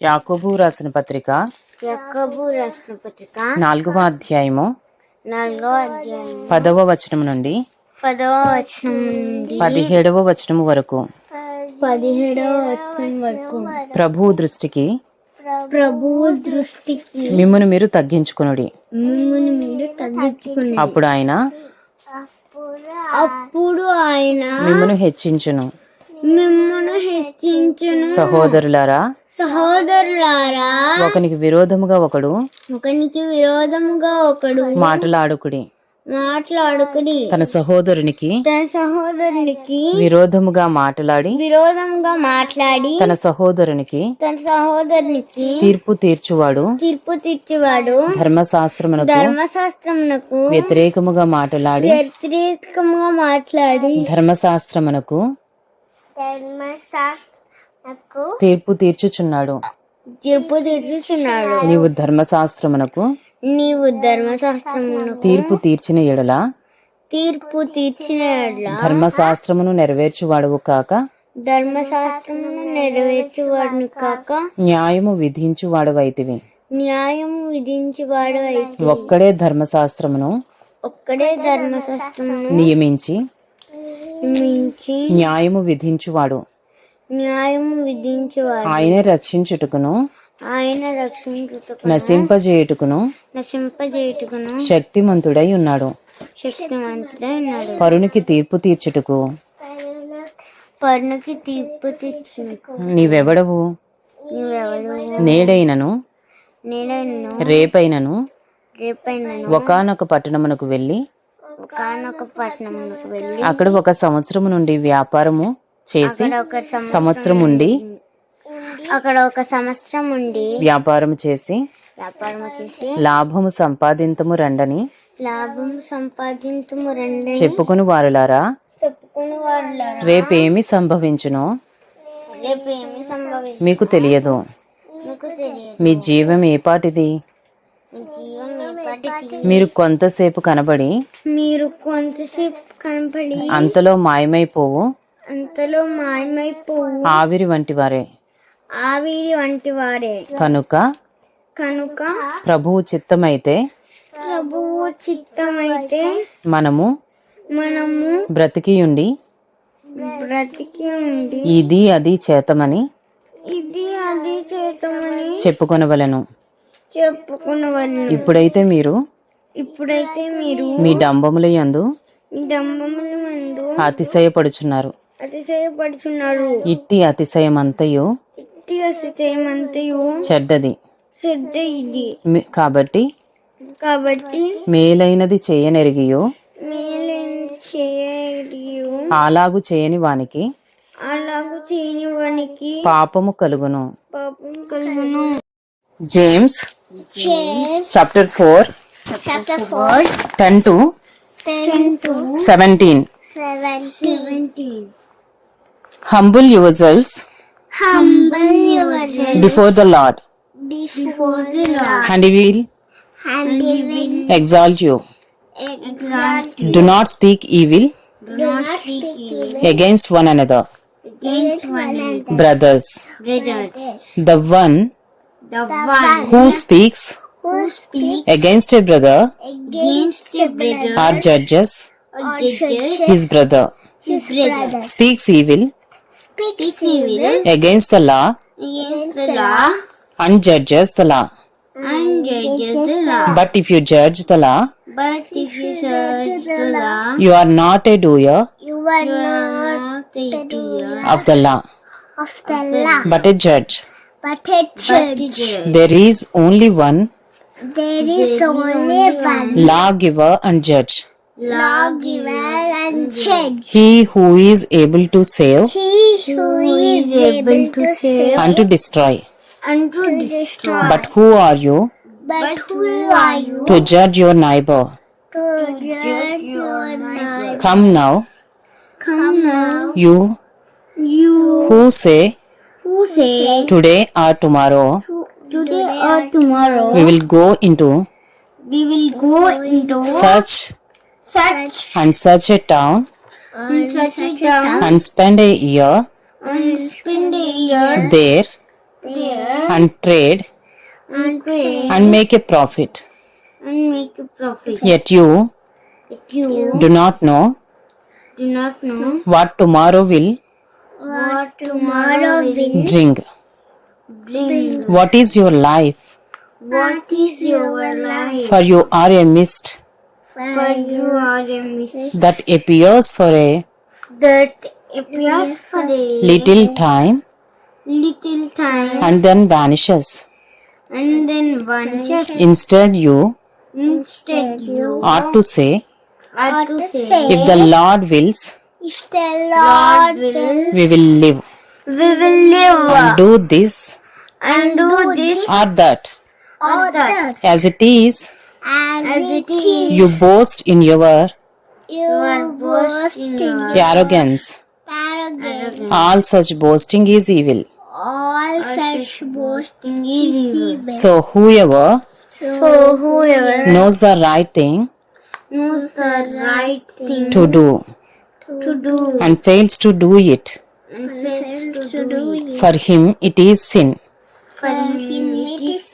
యాకోబు రాసిన పత్రిక యాకోబు రాసిన పత్రిక నాలుగవ అధ్యాయము నాలుగవ అధ్యాయం పదవ వచనం నుండి పదవ వచనం నుండి పదిహేడవ వచనం వరకు. పదిహేడవ వచనం వరకు. ప్రభువు దృష్టికి ప్రభువు దృష్టికి మిమ్మును మీరు తగ్గించుకునుడి. మీరు తగ్గించుకుని అప్పుడు ఆయన అప్పుడు ఆయన మిమ్మును హెచ్చించును. మిమ్మల్ని హెచ్చించును. సహోదరులారా సహోదరులారా ఒకనికి విరోధముగా ఒకడు ఒకనికి విరోధముగా ఒకడు మాటలాడుకుడి. మాట్లాడుకుని తన సహోదరునికి తన సహోదరునికి విరోధముగా మాట్లాడి విరోధంగా మాట్లాడి తన సహోదరునికి తన సహోదరునికి తీర్పు తీర్చువాడు తీర్పు తీర్చేవాడు ధర్మశాస్త్రమునకు ధర్మశాస్త్రమునకు వ్యతిరేకముగా మాట్లాడి వ్యతిరేకంగా మాట్లాడి ధర్మశాస్త్రమునకు ధర్మశాస్త్రకు తీర్పు తీర్చుచున్నాడు. తీర్పు తీర్చుచున్నాడు. నీవు ధర్మశాస్త్రమునకు నీవు ధర్మశాస్త్రమునకు తీర్పు తీర్చిన ఎడల. తీర్పు తీర్చిన యెడల ధర్మశాస్త్రమును నెరవేర్చువాడవు కాక. ధర్మశాస్త్రమును నెరవేర్చువాడును కాక. న్యాయము విధించువాడవైతివి. న్యాయము విధించువాడు ఒక్కడే ధర్మశాస్త్రమును ఒక్కడే ధర్మశాస్త్రమును నియమించి మించి న్యాయము విధించువాడు. న్యాయము విధించువాడు. ఆయనే రక్షించుటకును ఆయన రక్షించుటకు నశింపజేయుటకును నశింపజేయుటకును శక్తిమంతుడై ఉన్నాడు. శక్తివంతుడై ఉన్నాడు. పరునికి తీర్పు తీర్చుటకు పర్ణకి తీర్పు తీర్చుకు నీవెవడవు? నువ్వెవడు నేడైనను? నేడను రేపైనను? రేపైనను. ఒకానొక పట్టణమునకు వెళ్ళి ఒకనొక పట్టణమునకు వెళ్ళి అక్కడ ఒక సంవత్సరము నుండి వ్యాపారము చేసి సంవత్సరం ఉండి అక్కడ ఒక సంవత్సరం ఉండి వ్యాపారం చేసి వ్యాపారం చేసి లాభము సంపాదింతము రండని లాభం సంపాదించము రండి చెప్పుకుని వారులారా? చెప్పుకుని వాళ్ళ రేపేమి సంభవించునో రేపు ఏమి సంభవిస్తుంది మీకు తెలియదు. మీకు తెలియదు. మీ జీవం ఏపాటిది మీ జీవం ఏపాటికి మీరు కొంతసేపు కనబడి మీరు కొంతసేపు కనపడి అంతలో మాయమైపోవు. అంతలో మాయమైపోవు ఆవిరి వంటి వారే. ఆవిరి వంటి వారే. కనుక కనుక ప్రభువు చిత్తమైతే ప్రభువు చిత్తమైతే మనము మనము బ్రతికియుండి బ్రతికి ఉండి ఇది అది చేతమని ఇది అది చేతమని చెప్పుకొనవలెను. చెప్పుకున్నవాళ్ళు ఇప్పుడైతే మీరు ఇప్పుడైతే మీరు మీ డంబముల యందు మీ డంబముల అతిశయపడుచున్నారు. అతిశయపడుచున్నారు. ఇట్టి అతిశయమంతయు ఇట్టి అతిశయమంతయు చెడ్డది. ఇది మీ- కాబట్టి కాబట్టి మేలైనది చేయనెరిగియో అలాగు చేయని వానికి అలాగూ చేయని వానికి పాపము కలుగును. పాపం కలుగును. James chapter four chapter four ten to ten to seventeen. Seventeen. Humble yourselves. Humble yourselves. Before the Lord. Before the Lord. And He will. And He will. Exalt you. Exalt you. Do not speak evil. Do not speak evil. Against one another. Against one another. Brothers. Brothers. The one. The one. Who speaks. Who speaks against a brother against a brother or judges or judges his brother his brother speaks evil speaks evil against the law. Against the law. and judges the law. And judges the law. but if you judge the law But if you search the law, you are not a doer you are not a doer of the law. of the law, but a judge. But a judge. there is only one There is only one lawgiver and judge. Lawgiver and judge. he who is able to save He who is able to save and to destroy. and to destroy. but who are you? But who are you? to judge your neighbor. To judge your neighbor? come now. Come now, you. You. Who say? Who say? Today or tomorrow? Today or tomorrow? We will go into we will go into such such and such a town and such a town and spend a year and spend a year there there and trade and pray and make a profit. and make a profit. Yet you If you do not know do not know what tomorrow will what tomorrow will bring. bring, What is your life? what is your life? For you are a mist For you are a mist that appears for a that appears for a little time little time and then vanishes. and then vanishes. Instead, you Instead, you ought to say, are to say, If the Lord wills, If the Lord will, we will live we will live and do this and do this or that. or that. As it is, As it is, you boast in your you are boasting arrogance. arrogance. All such boasting is evil. All such boasting is evil. So, whoever So whoever knows the right thing knows the right thing to do to do and fails to do it, and fails to do it, for him it is sin. for him it is sin.